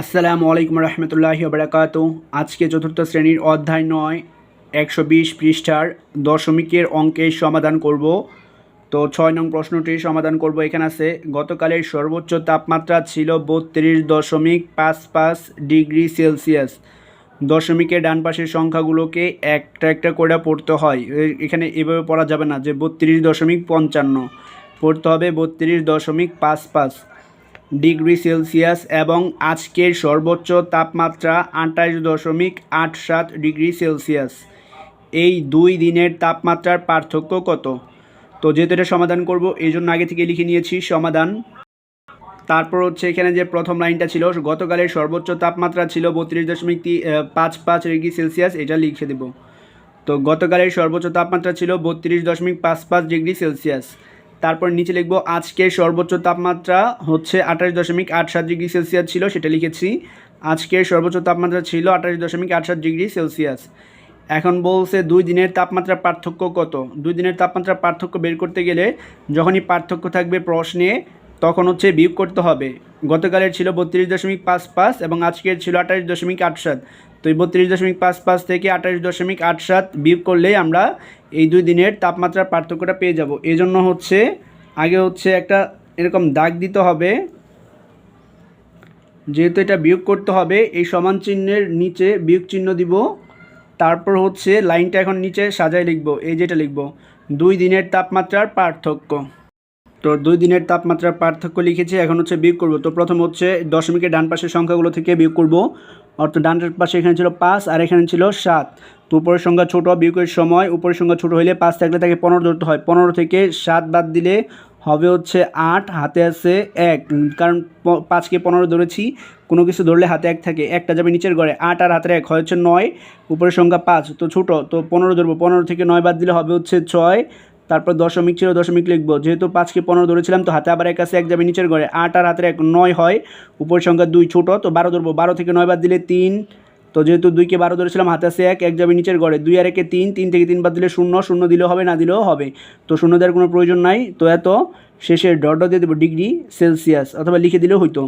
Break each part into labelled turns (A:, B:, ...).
A: আসসালামু আলাইকুম রহমতুল্লাহ বারাকাত আজকে চতুর্থ শ্রেণির অধ্যায় নয়, একশো বিশ পৃষ্ঠার দশমিকের অঙ্কের সমাধান করব। তো ছয় নং প্রশ্নটির সমাধান করব। এখানে আছে, গতকালের সর্বোচ্চ তাপমাত্রা ছিল বত্রিশ দশমিক পাঁচ পাঁচ ডিগ্রি সেলসিয়াস। দশমিকের ডান পাশের সংখ্যাগুলোকে একটা একটা করে পড়তে হয়। এখানে এভাবে পড়া যাবে না যে বত্রিশ দশমিক পঞ্চান্ন, পড়তে হবে বত্রিশ দশমিক পাঁচ পাঁচ। ডিগ্রি সেলসিয়াস এবং আজকের সর্বোচ্চ তাপমাত্রা আটাইশ দশমিক আট সাত ডিগ্রি সেলসিয়াস। এই দুই দিনের তাপমাত্রার পার্থক্য কত? তো যেহেতু এটা সমাধান করব, এই জন্য আগে থেকে লিখে নিয়েছি সমাধান। তারপর হচ্ছে এখানে যে প্রথম লাইনটা ছিল, গতকালের সর্বোচ্চ তাপমাত্রা ছিল বত্রিশ দশমিক পাঁচ পাঁচ ডিগ্রি সেলসিয়াস, এটা লিখে দেব। তো গতকালের সর্বোচ্চ তাপমাত্রা ছিল বত্রিশ দশমিক পাঁচ পাঁচ ডিগ্রি সেলসিয়াস। তারপর নিচে লিখব আজকে সর্বোচ্চ তাপমাত্রা হচ্ছে আঠাশ দশমিক আট সাত ডিগ্রি সেলসিয়াস ছিল, সেটা লিখেছি। আজকে সর্বোচ্চ তাপমাত্রা ছিল আঠাশ দশমিক আট সাত ডিগ্রি সেলসিয়াস। এখন বলছে দুই দিনের তাপমাত্রার পার্থক্য কত? দুই দিনের তাপমাত্রার পার্থক্য বের করতে গেলে যখনই পার্থক্য থাকবে প্রশ্নে তখন হচ্ছে বিয়োগ করতে হবে। গতকালের ছিল বত্রিশ দশমিক পাঁচ পাঁচ এবং আজকের ছিল আঠাশ দশমিক আট সাত। তো এই বত্রিশ দশমিক পাঁচ পাঁচ থেকে আঠাশ দশমিক আট সাত বিয়োগ করলেই আমরা এই দুই দিনের তাপমাত্রার পার্থক্যটা পেয়ে যাব। এই জন্য হচ্ছে আগে হচ্ছে একটা এরকম দাগ দিতে হবে। যেহেতু এটা বিয়োগ করতে হবে, এই সমান চিহ্নের নিচে বিয়োগ চিহ্ন দিব। তারপর হচ্ছে লাইনটা এখন নিচে সাজায় লিখব, এই যেটা লিখব, দুই দিনের তাপমাত্রার পার্থক্য। তো দুই দিনের তাপমাত্রার পার্থক্য লিখেছি, এখন হচ্ছে বিয়োগ করব। তো প্রথম হচ্ছে দশমিকের ডান পাশের সংখ্যাগুলো থেকে বিয়োগ করব। অর্থাৎ ডান পাশে এখানে ছিল পাঁচ আর এখানে ছিল সাত। তো উপরের সংখ্যা ছোটো, বিয়োগের সময় উপরের সংখ্যা ছোটো হলে পাঁচ থাকলে তাকে পনেরো ধরতে হয়। পনেরো থেকে সাত বাদ দিলে হবে হচ্ছে আট, হাতে আছে এক। কারণ পাঁচকে পনেরো ধরেছি, কোনো কিছু ধরলে হাতে এক থাকে। একটা যাবে নিচের ঘরে, আট আর হাতের এক হয় হচ্ছে নয়, উপরের সংখ্যা পাঁচ। তো ছোটো, তো পনেরো ধরবো। পনেরো থেকে নয় বাদ দিলে হবে হচ্ছে ছয় তারপর দশমিক ছিল, দশমিক লিখব। যেহেতু পাঁচকে পনেরো ধরেছিলাম, তো হাতে আবার এক আছে, এক যাবে নিচের ঘরে। আট আর হাতের এক নয় হয়, উপরের সংখ্যা দুই ছোটো, তো বারো ধরবো। বারো থেকে নয় বাদ দিলে তিন, তো যেহেতু দুইকে বারো ধরেছিলাম, হাতে আছে এক এক যাবে নিচের ঘরে। দুই আর একে তিন তিন থেকে তিন বাদ দিলে শূন্য শূন্য দিলেও হবে, না দিলেও হবে। তো শূন্য দেওয়ার কোনো প্রয়োজন নাই। তো এত, শেষে ডট দিয়ে দেবো ডিগ্রি সেলসিয়াস, অথবা লিখে দিলেও হইতো।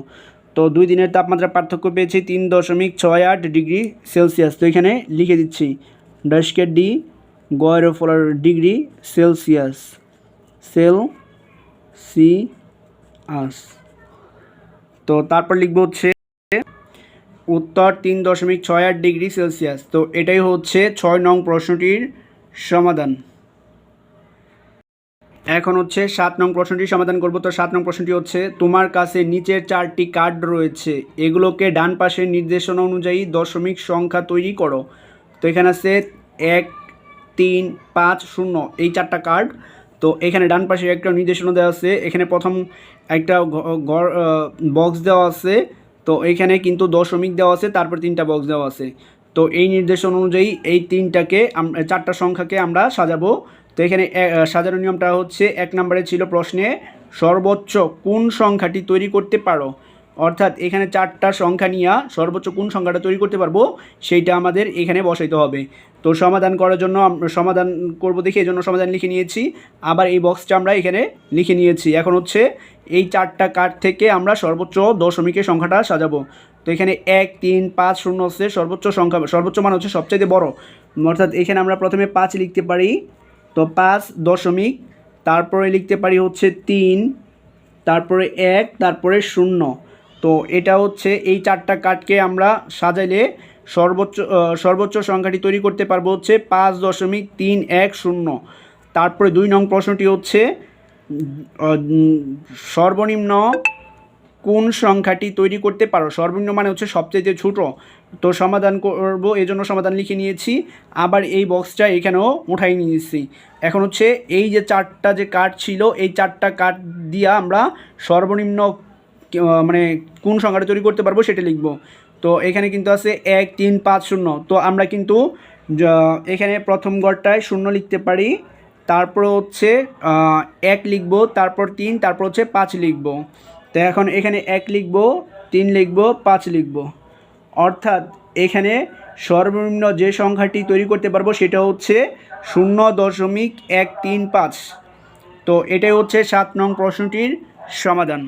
A: তো দুই দিনের তাপমাত্রা পার্থক্য পেয়েছি তিন দশমিক ছয় আট ডিগ্রি সেলসিয়াস। তো এখানে লিখে দিচ্ছি, ডস্কের ডি গয়ের ফলার degree Celsius. Celsius তো তারপর লিখব হচ্ছে, উত্তর তিন দশমিক ছয় আট ডিগ্রি সেলসিয়াস। তো এটাই হচ্ছে ছয় নং প্রশ্নটির সমাধান। এখন হচ্ছে সাত নং প্রশ্নটি সমাধান করব। তো সাত নং প্রশ্নটি হচ্ছে, তোমার কাছে নিচের চারটি কার্ড রয়েছে, এগুলোকে ডান পাশের নির্দেশনা অনুযায়ী দশমিক সংখ্যা তৈরি করো। তো এখানে আছে এক তিন, পাঁচ, শূন্য, এই চারটা কার্ড তো এখানে ডান পাশে একটা নির্দেশনা দেওয়া আছে, এখানে প্রথম একটা ঘর বক্স দেওয়া আছে। তো এখানে কিন্তু দশমিক দেওয়া আছে, তারপর তিনটা বক্স দেওয়া আছে। তো এই নির্দেশন অনুযায়ী এই তিনটাকে চারটা সংখ্যাকে আমরা সাজাবো। তো এখানে সাজানোর নিয়মটা হচ্ছে, এক নম্বরে ছিল প্রশ্নে সর্বোচ্চ কোন সংখ্যাটি তৈরি করতে পারো? অর্থাৎ এখানে চারটা সংখ্যা নিয়ে সর্বোচ্চ কোন সংখ্যাটা তৈরি করতে পারব, সেইটা আমাদের এখানে বসাইতে হবে। তো সমাধান করার জন্য সমাধান করব দেখে এই জন্য সমাধান লিখে নিয়েছি। আবার এই বক্সটা আমরা এখানে লিখে নিয়েছি। এখন হচ্ছে এই চারটা কার্ড থেকে আমরা সর্বোচ্চ দশমিকের সংখ্যাটা সাজাবো। তো এখানে এক, তিন, পাঁচ, শূন্য হচ্ছে সর্বোচ্চ সংখ্যা, সর্বোচ্চ মান হচ্ছে সবচেয়ে বড়। অর্থাৎ এখানে আমরা প্রথমে পাঁচ লিখতে পারি, তো পাঁচ দশমিক, তারপরে লিখতে পারি হচ্ছে তিন, তারপরে এক, তারপরে শূন্য। তো এটা হচ্ছে এই চারটা কার্ডকে আমরা সাজাইলে সর্বোচ্চ সর্বোচ্চ সংখ্যাটি তৈরি করতে পারব হচ্ছে পাঁচ দশমিক তিন এক শূন্য। তারপরে দুই নং প্রশ্নটি হচ্ছে সর্বনিম্ন কোন সংখ্যাটি তৈরি করতে পারো? সর্বনিম্ন মানে হচ্ছে সবচেয়ে ছোট। তো সমাধান করব এই জন্য সমাধান লিখে নিয়েছি। আবার এই বক্সটা এখানেও উঠাই নিয়েছি। এখন হচ্ছে এই যে চারটা যে কার্ড ছিল, এই চারটা কার্ড দিয়ে আমরা সর্বনিম্ন মানে কোন সংখ্যাটা তৈরি করতে পারব সেটা লিখব। তো এখানে কিন্তু আছে এক, তিন, পাঁচ, শূন্য। তো আমরা কিন্তু এখানে প্রথম গড়টায় শূন্য লিখতে পারি, তারপর হচ্ছে এক লিখব, তারপর তিন, তারপর হচ্ছে পাঁচ লিখব। তো এখন এখানে এক লিখব, তিন লিখব, পাঁচ লিখব। অর্থাৎ এখানে সর্বনিম্ন যে সংখ্যাটি তৈরি করতে পারব সেটা হচ্ছে শূন্য দশমিক এক তিন পাঁচ। তো এটাই হচ্ছে সাত নং প্রশ্নটির সমাধান।